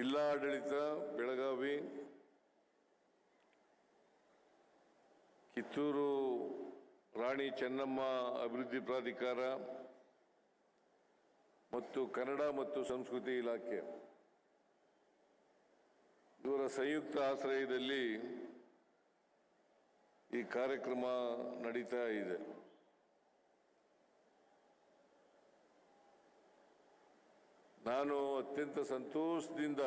ಜಿಲ್ಲಾಡಳಿತ, ಬೆಳಗಾವಿ, ಕಿತ್ತೂರು ರಾಣಿ ಚೆನ್ನಮ್ಮ ಅಭಿವೃದ್ಧಿ ಪ್ರಾಧಿಕಾರ ಮತ್ತು ಕನ್ನಡ ಮತ್ತು ಸಂಸ್ಕೃತಿ ಇಲಾಖೆ. ಇವರ ಸಂಯುಕ್ತ ಆಶ್ರಯದಲ್ಲಿ ಈ ಕಾರ್ಯಕ್ರಮ ನಡೀತಾ ಇದೆ. ನಾನು ಅತ್ಯಂತ ಸಂತೋಷದಿಂದ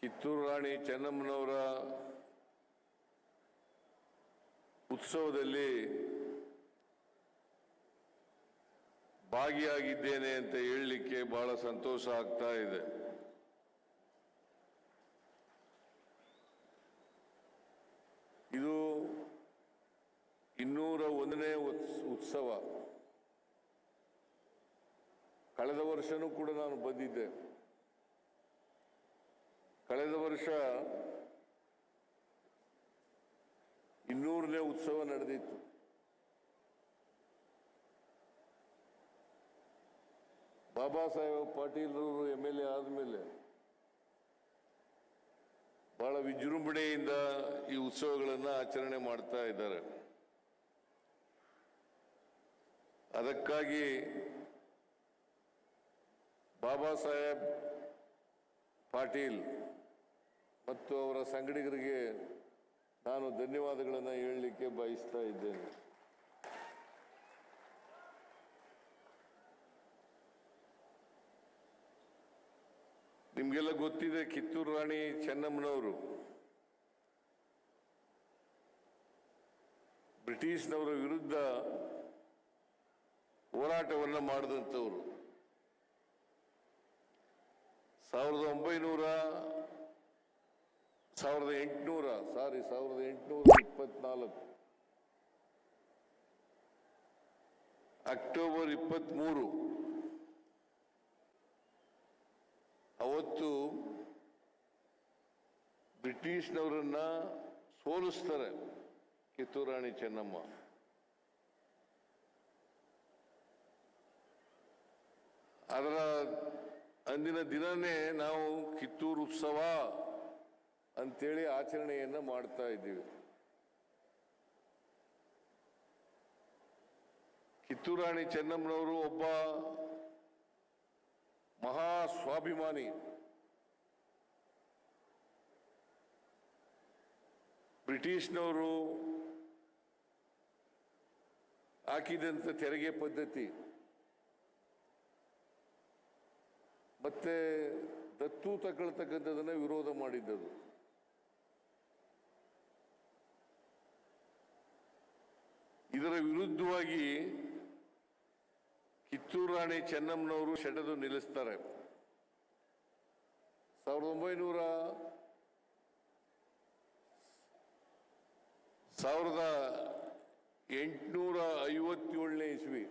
ಕಿತ್ತೂರು ರಾಣಿ ಚೆನ್ನಮ್ಮನವರ ಉತ್ಸವದಲ್ಲಿ ಭಾಗಿಯಾಗಿದ್ದೇನೆ ಅಂತ ಹೇಳಲಿಕ್ಕೆ ಬಹಳ ಸಂತೋಷ ಆಗ್ತಾ ಇದೆ. ಇದು ಇನ್ನೂರ ಒಂದನೇ ಉತ್ಸ್- ಉತ್ಸವ. ಕಳೆದ ವರ್ಷನೂ ಕೂಡ ನಾನು ಬಂದಿದ್ದೆ. ಕಳೆದ ವರ್ಷ ಇನ್ನೂರನೇ ಉತ್ಸವ ನಡೆದಿತ್ತು. ಬಾಬಾ ಸಾಹೇಬ್ ಪಾಟೀಲ್ರವರು ಎಂ ಎಲ್ ಎ ಆದಮೇಲೆ ಬಹಳ ವಿಜೃಂಭಣೆಯಿಂದ ಈ ಉತ್ಸವಗಳನ್ನು ಆಚರಣೆ ಮಾಡ್ತಾ ಇದ್ದಾರೆ. ಅದಕ್ಕಾಗಿ ಬಾಬಾ ಸಾಹೇಬ್ ಪಾಟೀಲ್ ಮತ್ತು ಅವರ ಸಂಗಡಿಗರಿಗೆ ನಾನು ಧನ್ಯವಾದಗಳನ್ನು ಹೇಳಲಿಕ್ಕೆ ಬಯಸ್ತಾ ಇದ್ದೇನೆ. ನಿಮಗೆಲ್ಲ ಗೊತ್ತಿದೆ ಕಿತ್ತೂರು ರಾಣಿ ಚೆನ್ನಮ್ಮನವರು. ಬ್ರಿಟಿಷ್ನವರ ವಿರುದ್ಧ ಹೋರಾಟವನ್ನು ಮಾಡಿದಂಥವ್ರು. ಸಾವಿರದ ಒಂಬೈನೂರ ಸಾವಿರದ ಎಂಟುನೂರ, ಸಾರಿ, ಸಾವಿರದ ಎಂಟುನೂರ ಇಪ್ಪತ್ನಾಲ್ಕು. ಅಕ್ಟೋಬರ್ ಇಪ್ಪತ್ತ್ಮೂರು. ಅವತ್ತು ಬ್ರಿಟಿಷ್ನವರನ್ನ ಸೋಲಿಸ್ತಾರೆ ಕಿತ್ತೂರಾಣಿ ಚೆನ್ನಮ್ಮ. ಅದರ ಅಂದಿನ ದಿನನೇ ನಾವು ಕಿತ್ತೂರು ಉತ್ಸವ ಅಂತೇಳಿ ಆಚರಣೆಯನ್ನು ಮಾಡ್ತಾ ಇದ್ದೀವಿ. ಕಿತ್ತೂರು ರಾಣಿ ಚೆನ್ನಮ್ಮನವರು ಒಬ್ಬ ಮಹಾ ಸ್ವಾಭಿಮಾನಿ. ಬ್ರಿಟಿಷ್ನವರು ಹಾಕಿದಂಥ ತೆರಿಗೆ ಪದ್ಧತಿ. ಮತ್ತೆ ದತ್ತು ತಗೊಳ್ತಕ್ಕಂಥದನ್ನ ವಿರೋಧ ಮಾಡಿದ್ದದು. ಇದರ ವಿರುದ್ಧವಾಗಿ ಕಿತ್ತೂರು ರಾಣಿ ಚೆನ್ನಮ್ಮನವರು ಸೆಡೆದು ನಿಲ್ಲಿಸ್ತಾರೆ. ಸಾವಿರದ ಒಂಬೈನೂರ ಸಾವಿರದ ಎಂಟುನೂರ ಐವತ್ತೇಳನೇ ಇಸ್ವಿ.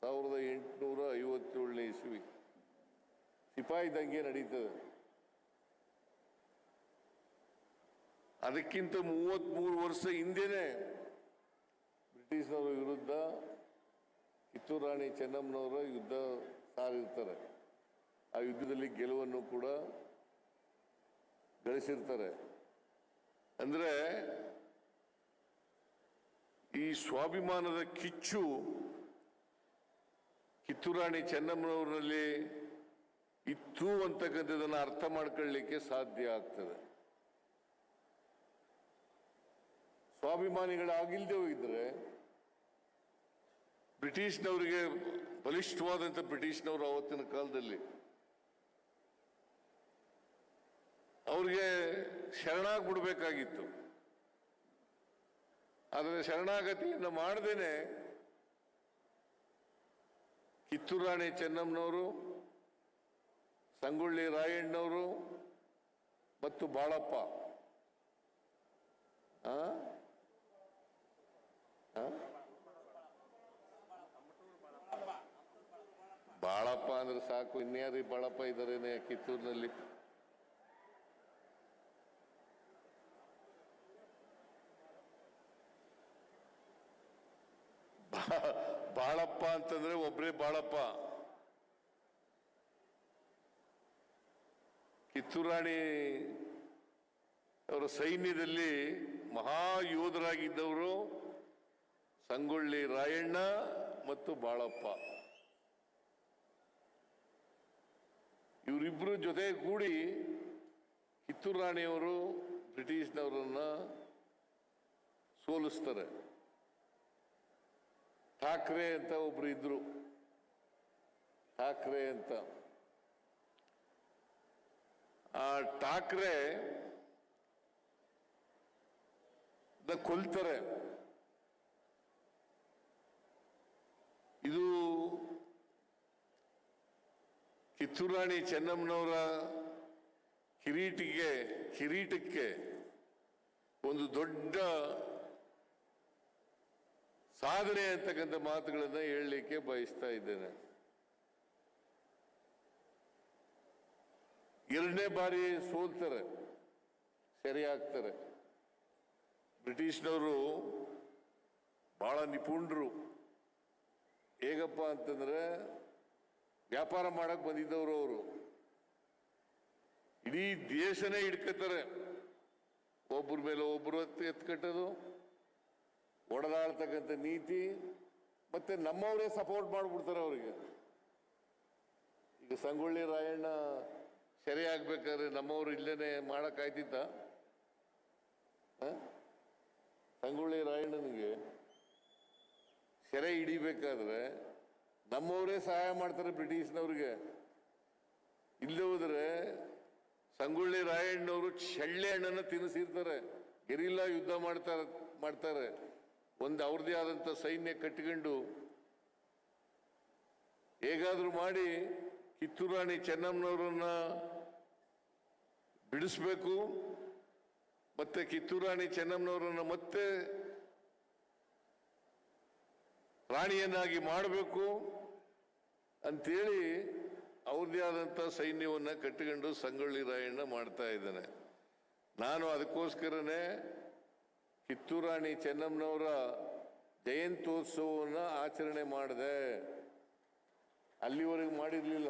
ಸಾವಿರದ ಎಂಟುನೂರ ಐವತ್ತೇಳನೇ ಇಸ್ವಿ. ಸಿಪಾಯಿ ದಂಗೆ ನಡೀತದೆ. ಅದಕ್ಕಿಂತ ಮೂವತ್ಮೂರು ವರ್ಷ ಹಿಂದೆನೆ ಬ್ರಿಟಿಷ್ನವರ ವಿರುದ್ಧ ಕಿತ್ತೂರು ರಾಣಿ ಚೆನ್ನಮ್ಮನವರ ಯುದ್ಧ ಸಾರಿರ್ತಾರೆ. ಆ ಯುದ್ಧದಲ್ಲಿ ಗೆಲುವನ್ನು ಕೂಡ ಗಳಿಸಿರ್ತಾರೆ. ಅಂದ್ರೆ ಈ ಸ್ವಾಭಿಮಾನದ ಕಿಚ್ಚು ಕಿತ್ತೂರಾಣಿ ಚೆನ್ನಮ್ಮನವರಲ್ಲಿ ಇತ್ತು ಅಂತಕ್ಕಂಥದ್ದನ್ನು ಅರ್ಥ ಮಾಡ್ಕೊಳ್ಳಿಕ್ಕೆ ಸಾಧ್ಯ ಆಗ್ತದೆ. ಸ್ವಾಭಿಮಾನಿಗಳಾಗಿಲ್ದೇ ಇದ್ರೆ ಬ್ರಿಟಿಷ್ನವರಿಗೆ ಬಲಿಷ್ಠವಾದಂಥ ಬ್ರಿಟಿಷ್ನವರು ಆವತ್ತಿನ ಕಾಲದಲ್ಲಿ. ಅವ್ರಿಗೆ ಶರಣಾಗ್ಬಿಡ್ಬೇಕಾಗಿತ್ತು. ಆದರೆ ಶರಣಾಗತಿಯನ್ನು ಮಾಡದೇನೆ ಕಿತ್ತೂರು ರಾಣಿ ಚೆನ್ನಮ್ಮನವರು ಸಂಗೊಳ್ಳಿ ರಾಯಣ್ಣವರು ಮತ್ತು ಬಾಳಪ್ಪ? ಬಾಳಪ್ಪ ಅಂದ್ರೆ ಸಾಕು, ಇನ್ಯಾರಿ ಬಾಳಪ್ಪ ಇದ್ದಾರೇನೆ ಕಿತ್ತೂರಿನಲ್ಲಿ? ಬಾಳಪ್ಪ ಅಂತಂದ್ರೆ ಒಬ್ರೇ ಬಾಳಪ್ಪ. ಕಿತ್ತೂರಾಣಿ ಅವರ ಸೈನ್ಯದಲ್ಲಿ ಮಹಾಯೋಧರಾಗಿದ್ದವರು ಸಂಗೊಳ್ಳಿ ರಾಯಣ್ಣ ಮತ್ತು ಬಾಳಪ್ಪ. ಇವರಿಬ್ಬರು ಜೊತೆ ಕೂಡಿ ಕಿತ್ತೂರು ರಾಣಿಯವರು ಬ್ರಿಟಿಷ್ನವರನ್ನ ಸೋಲಿಸ್ತಾರೆ. ಠಾಕ್ರೆ ಅಂತ ಒಬ್ರು ಇದ್ರು. ಠಾಕ್ರೆ ಅಂತ. ಠಾಕ್ರೆ ದ ಕೊಲ್ತಾರೆ. ಇದು ಕಿತ್ತೂರಾಣಿ ಚೆನ್ನಮ್ಮನವರ ಕಿರೀಟಿಗೆ, ಕಿರೀಟಕ್ಕೆ ಒಂದು ದೊಡ್ಡ ಸಾಧನೆ ಅಂತಕ್ಕಂಥ ಮಾತುಗಳನ್ನು ಹೇಳಲಿಕ್ಕೆ ಬಯಸ್ತಾ ಇದ್ದೇನೆ. ಎರಡನೇ ಬಾರಿ ಸೋಲ್ತಾರೆ ಸೆರೆ ಆಗ್ತಾರೆ ಬ್ರಿಟಿಷ್ನವರು ಬಹಳ ನಿಪುಣರು. ಹೇಗಪ್ಪ ಅಂತಂದ್ರೆ ವ್ಯಾಪಾರ ಮಾಡಕ್ ಬಂದಿದ್ದವರು ಅವರು. ಇಡೀ ದೇಶನೇ ಹಿಡ್ಕತಾರೆ. ಒಬ್ಬರ ಮೇಲೆ ಒಬ್ಬರು ಎತ್, ಎತ್ಕಟ್ಟೋದು ನೀತಿ, ಮತ್ತೆ ನಮ್ಮವರೇ ಸಪೋರ್ಟ್ ಮಾಡ್ಬಿಡ್ತಾರೆ ಅವರಿಗೆ. ಈಗ ಸಂಗೊಳ್ಳಿ ರಾಯಣ್ಣ ಸೆರೆ ಆಗ್ಬೇಕಾದ್ರೆ ನಮ್ಮವರು ಇಲ್ಲೇನೆ ಮಾಡಕ್ ಆಯ್ತಿತ್ತ? ಹ? ಸಂಗೊಳ್ಳಿ ರಾಯಣ್ಣನಿಗೆ ಸೆರೆ ಹಿಡಿಬೇಕಾದ್ರೆ ನಮ್ಮವರೇ ಸಹಾಯ ಮಾಡ್ತಾರೆ ಬ್ರಿಟಿಷ್ನವ್ರಿಗೆ. ಇಲ್ಲದೆ ಹೋದ್ರೆ ಸಂಗೊಳ್ಳಿ ರಾಯಣ್ಣವರು ಚಳ್ಳೆ ಹಣ್ಣನ್ನ ತಿನ್ನಿಸಿರ್ತಾರೆ. ಗೆರಿಲ್ಲ ಯುದ್ಧ ಮಾಡ್ತಾರೆ ಮಾಡ್ತಾರೆ. ಒಂದು ಅವ್ರದೇ ಆದಂಥ ಸೈನ್ಯ ಕಟ್ಟಿಕೊಂಡು ಹೇಗಾದ್ರೂ ಮಾಡಿ ಕಿತ್ತೂರಾಣಿ ಚೆನ್ನಮ್ಮನವರನ್ನ ಬಿಡಿಸ್ಬೇಕು. ಮತ್ತೆ ಕಿತ್ತೂರಾಣಿ ಚೆನ್ನಮ್ಮನವರನ್ನು ಮತ್ತೆ ರಾಣಿಯನ್ನಾಗಿ ಮಾಡಬೇಕು ಅಂತೇಳಿ ಅವ್ರದೇ ಆದಂಥ ಸೈನ್ಯವನ್ನ ಕಟ್ಟಿಕೊಂಡು ಸಂಗೊಳ್ಳಿ ರಾಯಣ್ಣ ಮಾಡ್ತಾ ಇದ್ದಾನೆ. ನಾನು ಅದಕ್ಕೋಸ್ಕರನೇ ಕಿತ್ತೂರಾಣಿ ಚೆನ್ನಮ್ಮನವರ ಜಯಂತ್ಯೋತ್ಸವವನ್ನು ಆಚರಣೆ ಮಾಡಿದೆ. ಅಲ್ಲಿವರೆಗೆ ಮಾಡಿರಲಿಲ್ಲ.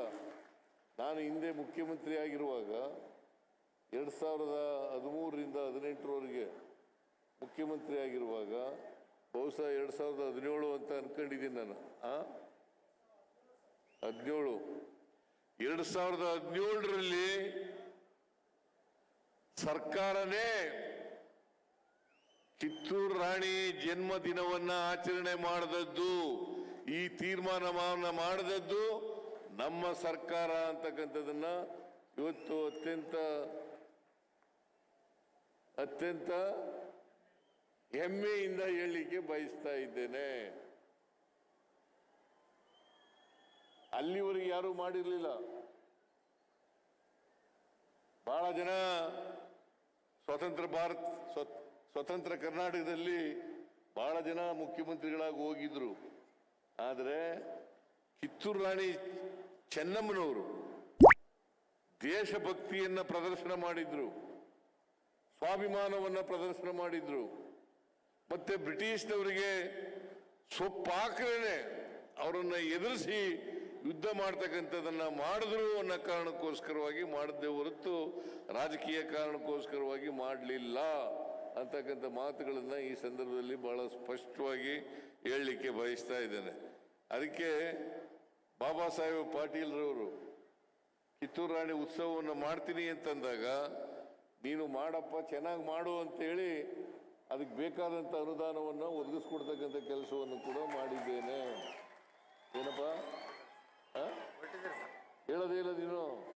ನಾನು ಹಿಂದೆ ಮುಖ್ಯಮಂತ್ರಿ ಆಗಿರುವಾಗ ಎರಡು ಸಾವಿರದ ಹದಿಮೂರರಿಂದ ಹದಿನೆಂಟರವರೆಗೆ ಮುಖ್ಯಮಂತ್ರಿ ಆಗಿರುವಾಗ ಬಹುಶಃ ಎರಡು ಸಾವಿರದ ಹದಿನೇಳು ಅಂತ ಅನ್ಕೊಂಡಿದ್ದೀನಿ ನಾನು. ಆ? ಹದಿನೇಳು. ಎರಡು ಸಾವಿರದ ಹದಿನೇಳರಲ್ಲಿ ಸರ್ಕಾರನೇ ಕಿತ್ತೂರು ರಾಣಿ ಜನ್ಮ ದಿನವನ್ನ ಆಚರಣೆ ಮಾಡದದ್ದು, ಈ ತೀರ್ಮಾನವನ್ನ ಮಾಡದದ್ದು ನಮ್ಮ ಸರ್ಕಾರ ಅಂತಕ್ಕಂಥದ್ದನ್ನ ಇವತ್ತು ಅತ್ಯಂತ ಅತ್ಯಂತ ಹೆಮ್ಮೆಯಿಂದ ಹೇಳಲಿಕ್ಕೆ ಬಯಸ್ತಾ ಇದ್ದೇನೆ. ಅಲ್ಲಿವರೆಗೆ ಯಾರು ಮಾಡಿರಲಿಲ್ಲ. ಬಹಳ ಜನ ಸ್ವತಂತ್ರ ಭಾರತ್ ಸ್ವ- ಸ್ವತಂತ್ರ ಕರ್ನಾಟಕದಲ್ಲಿ ಬಹಳ ಜನ ಮುಖ್ಯಮಂತ್ರಿಗಳಾಗಿ ಹೋಗಿದ್ರು. ಆದರೆ ಕಿತ್ತೂರು ರಾಣಿ ಚೆನ್ನಮ್ಮನವರು ದೇಶಭಕ್ತಿಯನ್ನ ಪ್ರದರ್ಶನ ಮಾಡಿದ್ರು. ಸ್ವಾಭಿಮಾನವನ್ನ ಪ್ರದರ್ಶನ ಮಾಡಿದ್ರು. ಮತ್ತೆ ಬ್ರಿಟಿಷ್ನವರಿಗೆ ಸೊಪ್ಪಾಕ್ರೇನೆ ಅವರನ್ನು ಎದುರಿಸಿ ಯುದ್ಧ ಮಾಡ್ತಕ್ಕಂಥದ್ದನ್ನು ಮಾಡಿದ್ರು ಅನ್ನೋ ಕಾರಣಕ್ಕೋಸ್ಕರವಾಗಿ ಮಾಡಿದ್ದೇ ಹೊರತು ರಾಜಕೀಯ ಕಾರಣಕ್ಕೋಸ್ಕರವಾಗಿ ಮಾಡಲಿಲ್ಲ ಅಂತಕ್ಕಂಥ ಮಾತುಗಳನ್ನು ಈ ಸಂದರ್ಭದಲ್ಲಿ ಬಹಳ ಸ್ಪಷ್ಟವಾಗಿ ಹೇಳಲಿಕ್ಕೆ ಬಯಸ್ತಾ ಇದ್ದೇನೆ. ಅದಕ್ಕೆ ಬಾಬಾ ಸಾಹೇಬ್ ಪಾಟೀಲ್ರವರು, ಕಿತ್ತೂರು ರಾಣಿ ಉತ್ಸವವನ್ನು ಮಾಡ್ತೀನಿ ಅಂತಂದಾಗ ನೀನು ಮಾಡಪ್ಪ ಚೆನ್ನಾಗಿ ಮಾಡು ಅಂತೇಳಿ ಅದಕ್ಕೆ ಬೇಕಾದಂಥ ಅನುದಾನವನ್ನು ಒದಗಿಸ್ಕೊಡ್ತಕ್ಕಂಥ ಕೆಲಸವನ್ನು ಕೂಡ ಮಾಡಿದ್ದೇನೆ. ಏನಪ್ಪ? ಹಾಂ ಹೇಳೋದೇ ಇಲ್ಲ ನೀನು?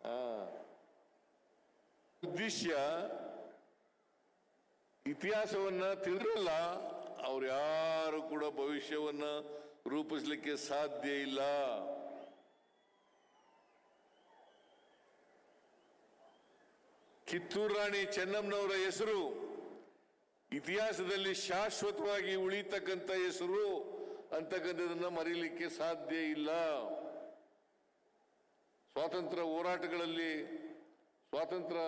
ಆ. ಉದ್ದೇಶ ಇತಿಹಾಸವನ್ನ ತಿಳಿದ್ರಲ್ಲ, ಅವ್ರು ಯಾರು ಕೂಡ ಭವಿಷ್ಯವನ್ನ ರೂಪಿಸ್ಲಿಕ್ಕೆ ಸಾಧ್ಯ ಇಲ್ಲ ಕಿತ್ತೂರು ರಾಣಿ ಚೆನ್ನಮ್ಮನವರ ಹೆಸರು, ಇತಿಹಾಸದಲ್ಲಿ ಶಾಶ್ವತವಾಗಿ ಉಳಿತಕ್ಕಂಥ ಹೆಸರು ಅಂತಕ್ಕಂಥದನ್ನ ಮರೀಲಿಕ್ಕೆ ಸಾಧ್ಯ ಇಲ್ಲ ಸ್ವಾತಂತ್ರ್ಯ ಹೋರಾಟಗಳಲ್ಲಿ ಸ್ವಾತಂತ್ರ್ಯ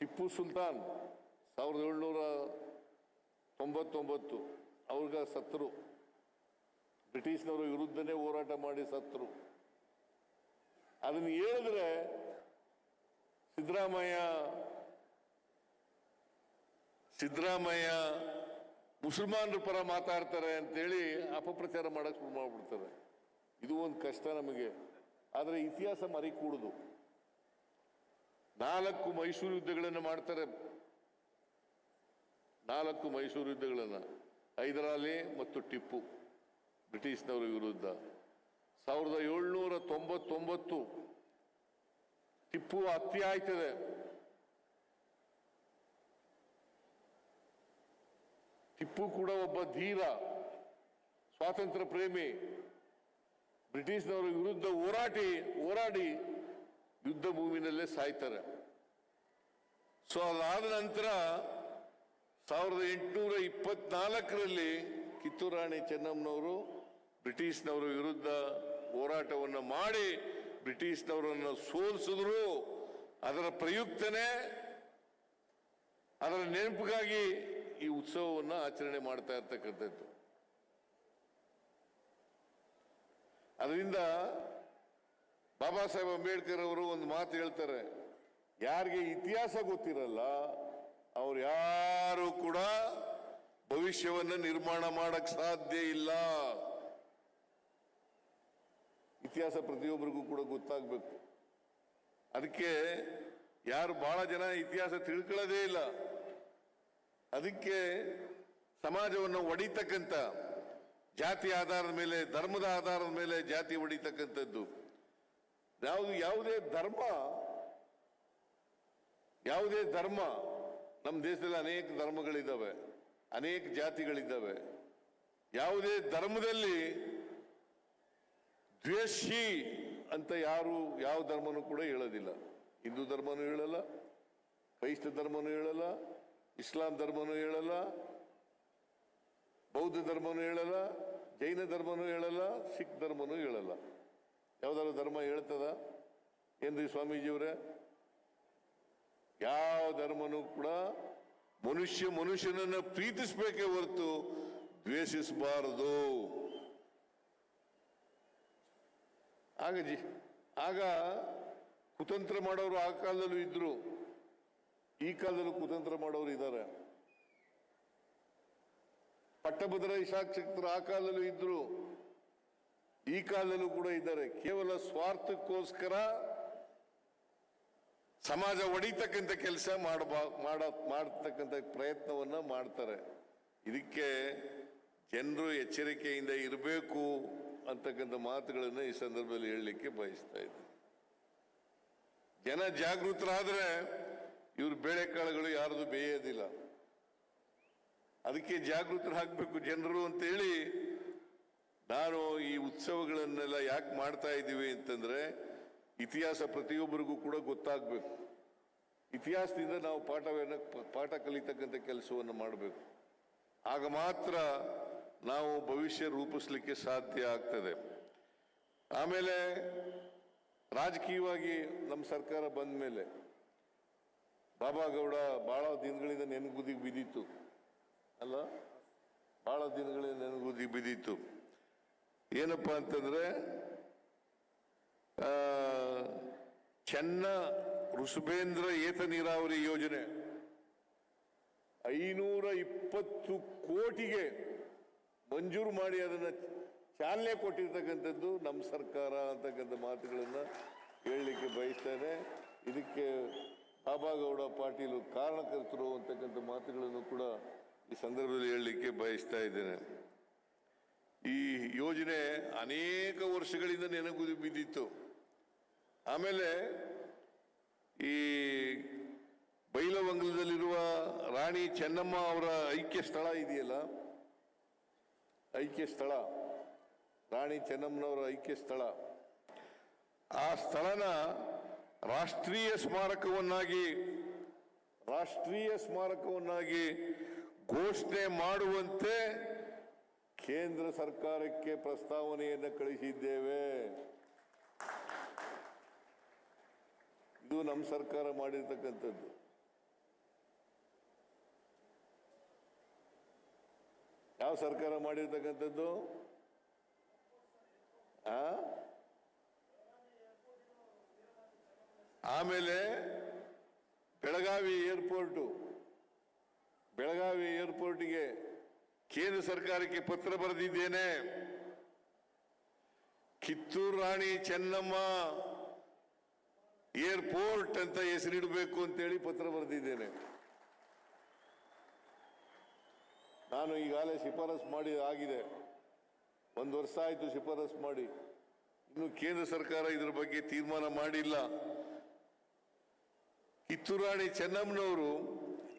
ಟಿಪ್ಪು ಸುಲ್ತಾನ್ ಸಾವಿರದ ಏಳ್ನೂರ ತೊಂಬತ್ತೊಂಬತ್ತು, ಅವ್ರಿಗ ಸತ್ತರು ಬ್ರಿಟಿಷ್ನವರ ವಿರುದ್ಧನೇ ಹೋರಾಟ ಮಾಡಿ ಸತ್ತರು ಅದನ್ನು ಹೇಳಿದ್ರೆ ಸಿದ್ದರಾಮಯ್ಯ ಸಿದ್ದರಾಮಯ್ಯ ಮುಸಲ್ಮಾನರ ಪರ ಮಾತಾಡ್ತಾರೆ ಅಂತೇಳಿ ಅಪಪ್ರಚಾರ ಮಾಡೋಕ್ಕೆ ಶುರು ಮಾಡ್ಬಿಡ್ತಾರೆ. ಇದು ಒಂದು ಕಷ್ಟ ನಮಗೆ. ಆದರೆ ಇತಿಹಾಸ ಮರಿ ಕೂಡುದು ನಾಲ್ಕು ಮೈಸೂರು ಯುದ್ಧಗಳನ್ನು ಮಾಡ್ತಾರೆ. ನಾಲ್ಕು ಮೈಸೂರು ಯುದ್ಧಗಳನ್ನು. ಹೈದರಾಲಿ ಮತ್ತು ಟಿಪ್ಪು, ಬ್ರಿಟಿಷ್ನವರ ವಿರುದ್ಧ. ಸಾವಿರದ ಏಳ್ನೂರ ತೊಂಬತ್ತೊಂಬತ್ತು ಟಿಪ್ಪು ಹತ್ಯೆ ಆಯ್ತದೆ. ಟಿಪ್ಪು ಕೂಡ ಒಬ್ಬ ಧೀರ, ಸ್ವಾತಂತ್ರ್ಯ ಪ್ರೇಮಿ. ಬ್ರಿಟಿಷ್ನವರ ವಿರುದ್ಧ ಹೋರಾಟಿ, ಹೋರಾಡಿ ಯುದ್ಧ ಭೂಮಿನಲ್ಲೇ ಸಾಯ್ತಾರೆ. ಸೊ ಅದಾದ ನಂತರ ಸಾವಿರದ ಎಂಟುನೂರ ಇಪ್ಪತ್ನಾಲ್ಕರಲ್ಲಿ ಕಿತ್ತೂರಾಣಿ ಚೆನ್ನಮ್ಮನವರು ಬ್ರಿಟಿಷ್ನವರ ವಿರುದ್ಧ ಹೋರಾಟವನ್ನು ಮಾಡಿ ಬ್ರಿಟಿಷ್ನವರನ್ನು ಸೋಲಿಸಿದ್ರು. ಅದರ ಪ್ರಯುಕ್ತನೇ ಅದರ ನೆನಪಿಗಾಗಿ ಈ ಉತ್ಸವವನ್ನು ಆಚರಣೆ ಮಾಡ್ತಾ ಇರ್ತಕ್ಕಂಥದ್ದು. ಅದರಿಂದ ಬಾಬಾ ಸಾಹೇಬ್ ಅಂಬೇಡ್ಕರ್ ಅವರು ಒಂದು ಮಾತು ಹೇಳ್ತಾರೆ, ಯಾರಿಗೆ ಇತಿಹಾಸ ಗೊತ್ತಿರಲ್ಲ, ಅವ್ರು ಯಾರು ಕೂಡ ಭವಿಷ್ಯವನ್ನು ನಿರ್ಮಾಣ ಮಾಡಕ್ ಸಾಧ್ಯ ಇಲ್ಲ. ಇತಿಹಾಸ ಪ್ರತಿಯೊಬ್ಬರಿಗೂ ಕೂಡ ಗೊತ್ತಾಗಬೇಕು. ಅದಕ್ಕೆ ಯಾರು ಬಹಳ ಜನ ಇತಿಹಾಸ ತಿಳ್ಕೊಳ್ಳೋದೇ ಇಲ್ಲ. ಅದಕ್ಕೆ ಸಮಾಜವನ್ನು ಒಡಿತಕ್ಕಂಥ ಜಾತಿ ಆಧಾರದ ಮೇಲೆ, ಧರ್ಮದ ಆಧಾರದ ಮೇಲೆ ಜಾತಿ ಹೊಡಿತಕ್ಕಂಥದ್ದು. ಯಾವುದು, ಯಾವುದೇ ಧರ್ಮ ಯಾವುದೇ ಧರ್ಮ, ನಮ್ಮ ದೇಶದಲ್ಲಿ ಅನೇಕ ಧರ್ಮಗಳಿದ್ದಾವೆ, ಅನೇಕ ಜಾತಿಗಳಿದ್ದಾವೆ. ಯಾವುದೇ ಧರ್ಮದಲ್ಲಿ ದ್ವೇಷಿ ಅಂತ ಯಾರು ಯಾವ ಧರ್ಮನೂ ಕೂಡ ಹೇಳೋದಿಲ್ಲ. ಹಿಂದೂ ಧರ್ಮನೂ ಹೇಳಲ್ಲ, ಕ್ರೈಸ್ತ ಧರ್ಮನೂ ಹೇಳಲ್ಲ, ಇಸ್ಲಾಂ ಧರ್ಮನೂ ಹೇಳಲ್ಲ ಬೌದ್ಧ ಧರ್ಮನೂ ಹೇಳಲ್ಲ, ಜೈನ ಧರ್ಮನೂ ಹೇಳಲ್ಲ, ಸಿಖ್ ಧರ್ಮನೂ ಹೇಳಲ್ಲ. ಯಾವ್ದಾದ್ರು ಧರ್ಮ ಹೇಳ್ತದ? ಏನ್ರಿ ಸ್ವಾಮೀಜಿಯವರೇ? ಯಾವ ಧರ್ಮನೂ ಕೂಡ ಮನುಷ್ಯ ಮನುಷ್ಯನನ್ನ ಪ್ರೀತಿಸ್ಬೇಕೇ ಹೊರತು ದ್ವೇಷಿಸಬಾರದು. ಆಗ ಜಿ, ಆಗ ಕುತಂತ್ರ ಮಾಡೋರು ಆ ಕಾಲದಲ್ಲೂ ಇದ್ರು. ಈ ಕಾಲದಲ್ಲೂ ಕುತಂತ್ರ ಮಾಡೋರು ಇದ್ದಾರೆ ಪಟ್ಟಭದ್ರ ಶಾಸಕರು ಆ ಕಾಲದಲ್ಲೂ ಇದ್ರು. ಈ ಕಾಲದಲ್ಲೂ ಕೂಡ ಇದ್ದಾರೆ. ಕೇವಲ ಸ್ವಾರ್ಥಕ್ಕೋಸ್ಕರ ಸಮಾಜ ಒಡಿತಕ್ಕಂಥ ಕೆಲಸ ಮಾಡಬಾ, ಮಾಡ, ಮಾಡತಕ್ಕಂಥ ಪ್ರಯತ್ನವನ್ನ ಮಾಡ್ತಾರೆ. ಇದಕ್ಕೆ ಜನರು ಎಚ್ಚರಿಕೆಯಿಂದ ಇರಬೇಕು ಅಂತಕ್ಕಂಥ ಮಾತುಗಳನ್ನು ಈ ಸಂದರ್ಭದಲ್ಲಿ ಹೇಳಲಿಕ್ಕೆ ಬಯಸ್ತಾ ಇದ್ದೀನಿ. ಜನ ಜಾಗೃತರಾದ್ರೆ ಇವ್ರ ಬೇಳೆಕಾಳುಗಳು ಯಾರದು ಬೇಯೋದಿಲ್ಲ. ಅದಕ್ಕೆ ಜಾಗೃತರಾಗಬೇಕು ಜನರು ಅಂತೇಳಿ ನಾನು ಈ ಉತ್ಸವಗಳನ್ನೆಲ್ಲ ಯಾಕೆ ಮಾಡ್ತಾ ಇದ್ದೀವಿ ಅಂತಂದ್ರೆ ಇತಿಹಾಸ ಪ್ರತಿಯೊಬ್ಬರಿಗೂ ಕೂಡ ಗೊತ್ತಾಗಬೇಕು. ಇತಿಹಾಸದಿಂದ ನಾವು ಪಾಠವನ್ನು ಪಾಠ ಕಲಿತಕ್ಕಂಥ ಕೆಲಸವನ್ನು ಮಾಡಬೇಕು. ಆಗ ಮಾತ್ರ ನಾವು ಭವಿಷ್ಯ ರೂಪಿಸ್ಲಿಕ್ಕೆ ಸಾಧ್ಯ ಆಗ್ತದೆ. ಆಮೇಲೆ ರಾಜಕೀಯವಾಗಿ ನಮ್ಮ ಸರ್ಕಾರ ಬಂದ ಮೇಲೆ ಬಾಬಾ ಗೌಡ ಬಹಳ ದಿನಗಳಿಂದ ನೆನಗುದಿಗೆ ಬಿದ್ದಿತ್ತು. ಅಲ್ಲ? ಬಹಳ ದಿನಗಳೇ ನೆನಗುದಿಗೆ ಬಿದ್ದಿತ್ತು. ಏನಪ್ಪ ಅಂತಂದ್ರೆ ಚೆನ್ನ ಋಷಭೇಂದ್ರ ಏತ ನೀರಾವರಿ ಯೋಜನೆ ಐನೂರ ಇಪ್ಪತ್ತು ಕೋಟಿಗೆ ಮಂಜೂರು ಮಾಡಿ ಅದನ್ನ ಚಾಲನೆ ಕೊಟ್ಟಿರ್ತಕ್ಕಂಥದ್ದು ನಮ್ಮ ಸರ್ಕಾರ ಅಂತಕ್ಕಂಥ ಮಾತುಗಳನ್ನ ಹೇಳಲಿಕ್ಕೆ ಬಯಸ್ತೇನೆ. ಇದಕ್ಕೆ ಬಾಬಾಗೌಡ ಪಾಟೀಲು ಕಾರಣಕರ್ತರು ಅಂತಕ್ಕಂಥ ಮಾತುಗಳನ್ನು ಕೂಡ ಈ ಸಂದರ್ಭದಲ್ಲಿ ಹೇಳಲಿಕ್ಕೆ ಬಯಸ್ತಾ ಇದ್ದೇನೆ. ಈ ಯೋಜನೆ ಅನೇಕ ವರ್ಷಗಳಿಂದ ನೆನಗುದಿ ಬಿದ್ದಿತ್ತು. ಆಮೇಲೆ ಈ ಬೈಲವಂಗಲದಲ್ಲಿರುವ ರಾಣಿ ಚೆನ್ನಮ್ಮ ಅವರ ಐಕ್ಯ ಸ್ಥಳ ಇದೆಯಲ್ಲ? ಐಕ್ಯ ಸ್ಥಳ. ರಾಣಿ ಚೆನ್ನಮ್ಮನವರ ಐಕ್ಯ ಸ್ಥಳ. ಆ ಸ್ಥಳನ ರಾಷ್ಟ್ರೀಯ ಸ್ಮಾರಕವನ್ನಾಗಿ ರಾಷ್ಟ್ರೀಯ ಸ್ಮಾರಕವನ್ನಾಗಿ ಘೋಷಣೆ ಮಾಡುವಂತೆ ಕೇಂದ್ರ ಸರ್ಕಾರಕ್ಕೆ ಪ್ರಸ್ತಾವನೆಯನ್ನು ಕಳಿಸಿದ್ದೇವೆ. ಇದು ನಮ್ಮ ಸರ್ಕಾರ ಮಾಡಿರ್ತಕ್ಕಂಥದ್ದು. ಯಾವ ಸರ್ಕಾರ ಮಾಡಿರ್ತಕ್ಕಂಥದ್ದು? ಆಮೇಲೆ ಬೆಳಗಾವಿ ಏರ್ಪೋರ್ಟು. ಬೆಳಗಾವಿ ಏರ್ಪೋರ್ಟ್ಗೆ ಕೇಂದ್ರ ಸರ್ಕಾರಕ್ಕೆ ಪತ್ರ ಬರೆದಿದ್ದೇನೆ. ಕಿತ್ತೂರು ರಾಣಿ ಚೆನ್ನಮ್ಮ ಏರ್ಪೋರ್ಟ್ ಅಂತ ಹೆಸರಿಡಬೇಕು ಅಂತೇಳಿ ಪತ್ರ ಬರೆದಿದ್ದೇನೆ. ನಾನು ಈಗಾಗಲೇ ಶಿಫಾರಸು ಮಾಡಿ ಆಗಿದೆ. ಒಂದು ವರ್ಷ ಆಯಿತು ಶಿಫಾರಸು ಮಾಡಿ. ಇನ್ನು ಕೇಂದ್ರ ಸರ್ಕಾರ ಇದರ ಬಗ್ಗೆ ತೀರ್ಮಾನ ಮಾಡಿಲ್ಲ. ಕಿತ್ತೂರಾಣಿ ಚೆನ್ನಮ್ಮನವರು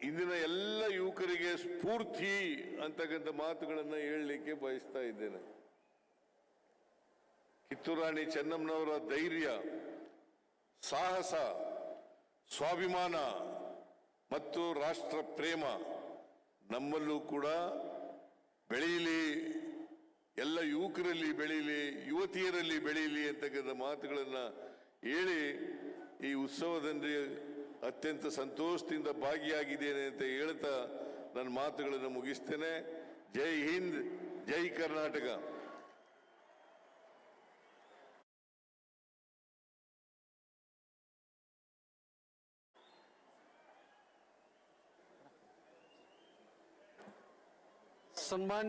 ಇಂದಿನ ಎಲ್ಲ ಯುವಕರಿಗೆ ಸ್ಫೂರ್ತಿ ಅಂತಕ್ಕಂಥ ಮಾತುಗಳನ್ನು ಹೇಳಲಿಕ್ಕೆ ಬಯಸ್ತಾ ಇದ್ದೇನೆ. ಕಿತ್ತೂರಾಣಿ ಚೆನ್ನಮ್ಮನವರ ಧೈರ್ಯ, ಸಾಹಸ, ಸ್ವಾಭಿಮಾನ ಮತ್ತು ರಾಷ್ಟ್ರ ಪ್ರೇಮ ನಮ್ಮಲ್ಲೂ ಕೂಡ ಬೆಳೆಯಲಿ, ಎಲ್ಲ ಯುವಕರಲ್ಲಿ ಬೆಳೀಲಿ ಯುವತಿಯರಲ್ಲಿ ಬೆಳೀಲಿ ಅಂತಕ್ಕಂಥ ಮಾತುಗಳನ್ನು ಹೇಳಿ ಈ ಉತ್ಸವದಲ್ಲಿ ಅತ್ಯಂತ ಸಂತೋಷದಿಂದ ಭಾಗಿಯಾಗಿದ್ದೇನೆ ಅಂತ ಹೇಳ್ತಾ ನನ್ನ ಮಾತುಗಳನ್ನು ಮುಗಿಸ್ತೇನೆ. ಜೈ ಹಿಂದ್ ಜೈ ಕರ್ನಾಟಕ. ಸನ್ಮಾನ್ಯ